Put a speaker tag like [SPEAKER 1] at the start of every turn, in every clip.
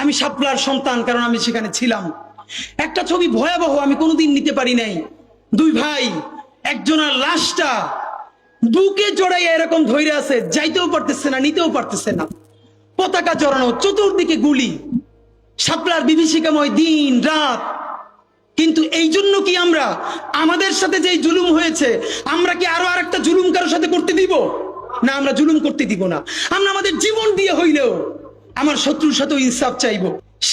[SPEAKER 1] আমি সাপলার সন্তান, কারণ আমি সেখানে ছিলাম। একটা ছবি ভয়াবহ আমি কোনোদিন নিতে পারি নাই। দুই ভাই, একজনের লাশটা বুকে জড়াইয়া এরকম ধৈর্য আছে, যাইতেও পারতেছে না, নিতেও পারতেছে না। পতাকা জড়ানো, চতুর্দিকে গুলি। সাপলার বিভীষিকাময় দিন, রাত। কিন্তু এই জন্য কি আমরা, আমাদের সাথে যে জুলুম হয়েছে, আমরা কি আরও আরেকটা জুলুম কারোর সাথে করতে দিব? না, আমরা জুলুম করতে দিব না। আমরা আমাদের জীবন দিয়ে হইলেও আমার শত্রুর সাথেও ইনসাফ চাইব।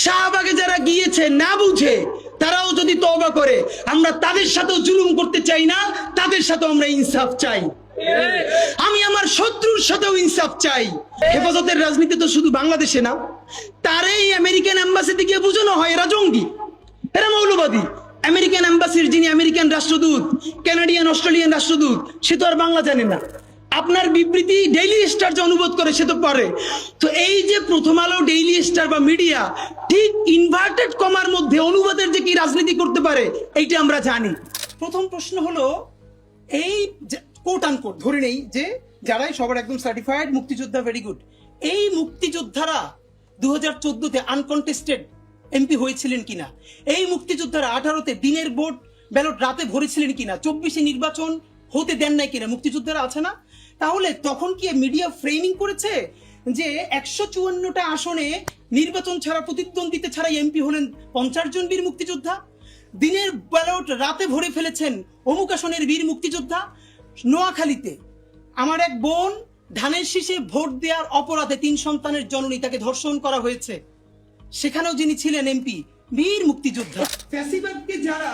[SPEAKER 1] শাহবাগে যারা গিয়েছে, না বুঝে, তারাও যদি তওবা করে, আমরা তাদের সাথেও জুলুম করতে চাই না, তাদের সাথেও আমরা ইনসাফ চাই। আমি আমার শত্রুর সাথেও ইনসাফ চাই। হেফাজতের রাজনীতি তো শুধু বাংলাদেশে না, তারই আমেরিকান এম্বাসিতে গিয়ে বুঝানো হয়, এরা জঙ্গি। এরা মৌলবাদী। আমেরিকান এম্বাসির যিনি আমেরিকান রাষ্ট্রদূত, কানাডিয়ান, অস্ট্রেলিয়ান রাষ্ট্রদূত, সে তো আর বাংলা জানে না। আপনার বিবৃতি ডেইলি স্টার যে অনুবাদ করে, সে তো পারে তো এই যে প্রথম আলো ডেইলি স্টার বা মিডিয়া ঠিক ইনভার্টেড কমার মধ্যে অনুবাদের যে কি রাজনীতি করতে পারে, এইটা আমরা জানি। প্রথম প্রশ্ন হলো, এই কোট আনকোট ধরে নেই যে যারাই সবার একদম সার্টিফাইড মুক্তিযোদ্ধা ভেরি গুড এই মুক্তিযোদ্ধারা দু হাজার চোদ্দতে আনকন্টেস্টেড এমপি হয়েছিলেন কিনা? এই মুক্তিযোদ্ধারা আঠারোতে দিনের ভোট ব্যালট রাতে ভরেছিলেন কিনা? চব্বিশে নির্বাচন হতে দেন নাই কিনা? মুক্তিযোদ্ধারা আছে না? তাহলে তখন কি মিডিয়া ফ্রেমিং করেছে? যে একশো চুয়ান্নটা আসনে নির্বাচন ছাড়া প্রতিদ্বন্দ্বিতা ছাড়া এমপি হলেন পঞ্চাশ জন বীর মুক্তিযোদ্ধা। দিনের ব্যালট রাতে ভরে ফেলেছেন অমুক আসনের বীর মুক্তিযোদ্ধা নোয়াখালীতে। আমার এক বোন ধানের শীষে ভোট দেওয়ার অপরাধে তিন সন্তানের জননী তাকে ধর্ষণ করা হয়েছে। সেখানেও যিনি ছিলেন এমপি বীর মুক্তিযোদ্ধা। ফ্যাসিবাদকে যারা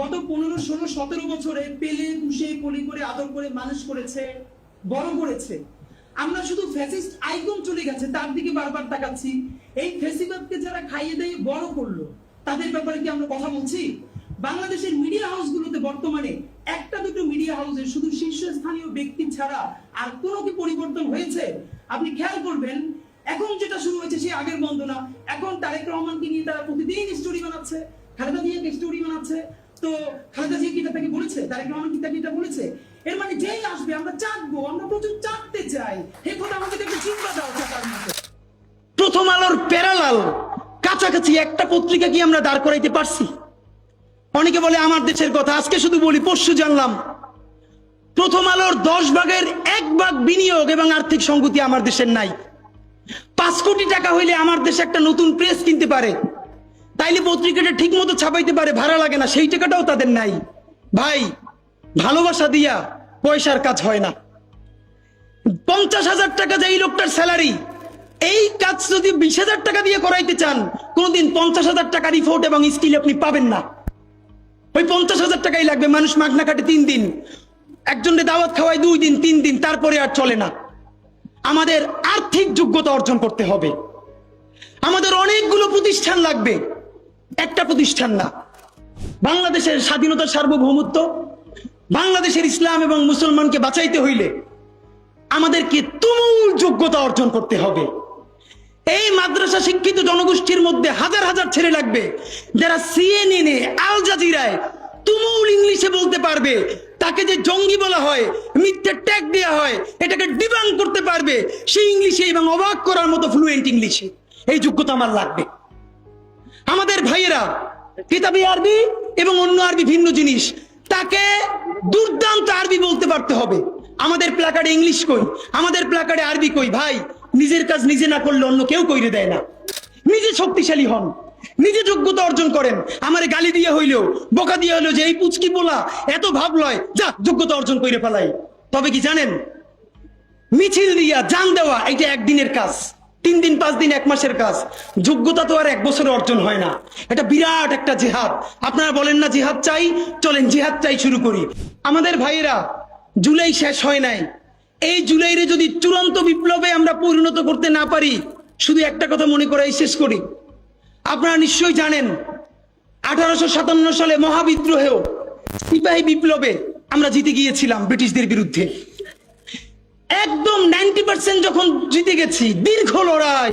[SPEAKER 1] গত পনেরো, ষোলো, সতেরো বছরে পেলে, পুষে, কলি করে, আদর করে মানুষ করেছে বড় করেছে আমরা শুধু ফ্যাসিস্ট আইকন চলে গেছে, তার দিকে বারবার তাকাচ্ছি। এই ফ্যাসিবাদকে যারা খাইয়ে দিয়ে, বড় করল। তাদের ব্যাপারে কি আমরা কথা বলছি? বাংলাদেশের মিডিয়া হাউসগুলোতে বর্তমানে একটা দুটো মিডিয়া হাউসে শুধু শীর্ষস্থানীয় ব্যক্তি ছাড়া আর কোনো কি পরিবর্তন হয়েছে? আপনি খেয়াল করবেন, এখন যেটা শুরু হয়েছে সে আগের বন্দনা এখন তারেক রহমানকে নিয়ে তারা প্রতিদিন স্টোরি বানাচ্ছে। খালেদা জিয়াকে স্টোরি বানাচ্ছে। তো খালেদা জিয়া কি তাকে বলেছে? তারেক রহমান কি তাকে এটা বলেছে? এর মানে আসবে আমরা চাটবো আমরা প্রচুর চাটতে চাই। হে কথা আমাদেরকে একটু চিন্তা দাও চাটার মতো প্রথম আলোর প্যারালাল, কাছাকাছি একটা পত্রিকা কি আমরা দাঁড় করাইতে পারছি? অনেকে বলে আমার দেশের কথা, আজকে শুধু বলি, পরশু জানলাম। প্রথম আলোর দশ ভাগের এক ভাগ বিনিয়োগ এবং আর্থিক সংগতি আমার দেশের নাই। পাঁচ কোটি টাকা হইলে আমার দেশে একটা নতুন প্রেস কিনতে পারে। তাইলে পত্রিকাটা ঠিক মতো ছাপাইতে পারে, ভাড়া লাগে না, সেই টাকাটাও তাদের নাই। ভাই, ভালোবাসা দিয়া পয়সার কাজ হয় না। পঞ্চাশ হাজার টাকা যে এই লোকটার স্যালারি এই কাজ যদি বিশ হাজার টাকা দিয়ে করাইতে চান, কোনদিন পঞ্চাশ হাজার টাকা রিপোর্ট এবং স্কিল আপনি পাবেন না। ওই পঞ্চাশ হাজার টাকাই লাগবে, মানুষ মাগনা কাটে তিন দিন। একজনকে দাওয়াত খাওয়ায় দুই দিন, তিন দিন, তারপরে আর চলে না। আমাদের আর্থিক যোগ্যতা অর্জন করতে হবে। আমাদের অনেকগুলো প্রতিষ্ঠান লাগবে। একটা প্রতিষ্ঠান না। বাংলাদেশের স্বাধীনতার সার্বভৌমত্ব বাংলাদেশের ইসলাম এবং মুসলমানকে বাঁচাইতে হইলে আমাদেরকে তুমুল যোগ্যতা অর্জন করতে হবে। এই মাদ্রাসা শিক্ষিত জনগোষ্ঠীর মধ্যে হাজার হাজার ছেলে লাগবে, যারা সিএনএনে আল জাজিরায় তুমুল ইংলিশে বলতে পারবে, তাকে যে জঙ্গি বলা হয়, মিথ্যে ট্যাগ দেওয়া হয়, এটাকে ডিবাং করতে পারবে, সেই ইংলিশে এবং অবাক করার মতো ফ্লুয়েন্ট ইংলিশে। এই যোগ্যতা আমার লাগবে। আমাদের ভাইয়েরা, কিতাবি আরবি এবং অন্য আরবি ভিন্ন জিনিস তাকে দুর্দান্ত আরবি বলতে পারতে হবে। আমাদের প্লাকার্ডে ইংলিশ কই? আমাদের প্লাকার্ডে আরবি কই? ভাই, নিজের কাজ নিজে না করলে অন্য কেউ কইরে দেয় না। নিজে শক্তিশালী হন। নিজে যোগ্যতা অর্জন করেন। আমারে গালি দিয়ে হইলেও, বোকা দিয়ে হইলেও যে এই পুচকি বলা এত ভাব লয়, যা, যোগ্যতা অর্জন কইরে ফেলাই। তবে কি জানেন? মিছিল দিয়া জান দেওয়া এটা একদিনের কাজ। তিন দিন, পাঁচ দিন, এক মাসের কাজ। যোগ্যতা তো আর এক বছরে অর্জন হয় না। এটা বিরাট একটা জিহাদ। আপনারা বলেন না জিহাদ চাই? চলেন, জিহাদ চাই শুরু করি। আমাদের ভাইয়েরা, জুলাই শেষ হয় নাই। এই জুলাইরে যদি চূড়ান্ত বিপ্লবে আমরা পরিণত করতে না পারি, শুধু একটা কথা মনে করাই শেষ করি। আপনারা নিশ্চয়ই জানেন, আঠারোশো সাতান্ন সালে মহাবিদ্রোহেও সিপাহী বিপ্লবে আমরা জিতে গিয়েছিলাম ব্রিটিশদের বিরুদ্ধে। একদম নাইনটি পার্সেন্ট যখন জিতে গেছি, দীর্ঘ লড়াই।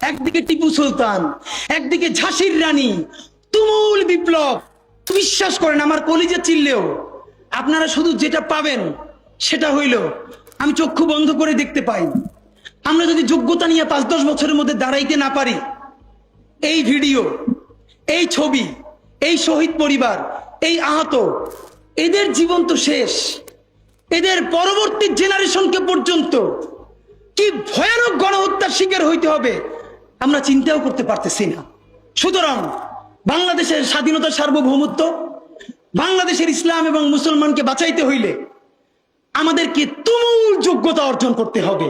[SPEAKER 1] একদিকে টিপু সুলতান, একদিকে ঝাঁসির রানী। তুমুল বিপ্লব। বিশ্বাস করেন, আমার কলিজে চিনলেও আপনারা শুধু যেটা পাবেন সেটা হইল, আমি চক্ষু বন্ধ করে দেখতে পাই। আমরা যদি যোগ্যতা নিয়ে পাঁচ দশ বছরের মধ্যে দাঁড়াইতে না পারি, এই ভিডিও, এই ছবি, এই শহীদ পরিবার, এই আহত, এদের জীবন তো শেষ। এদের পরবর্তী জেনারেশনকে পর্যন্ত কি ভয়ানক গণহত্যার শিকার হইতে হবে? আমরা চিন্তাও করতে পারতেছি না। সুতরাং বাংলাদেশের স্বাধীনতা সার্বভৌমত্ব, বাংলাদেশের ইসলাম এবং মুসলমানকে বাঁচাইতে হইলে আমাদেরকে তুমুল যোগ্যতা অর্জন করতে হবে।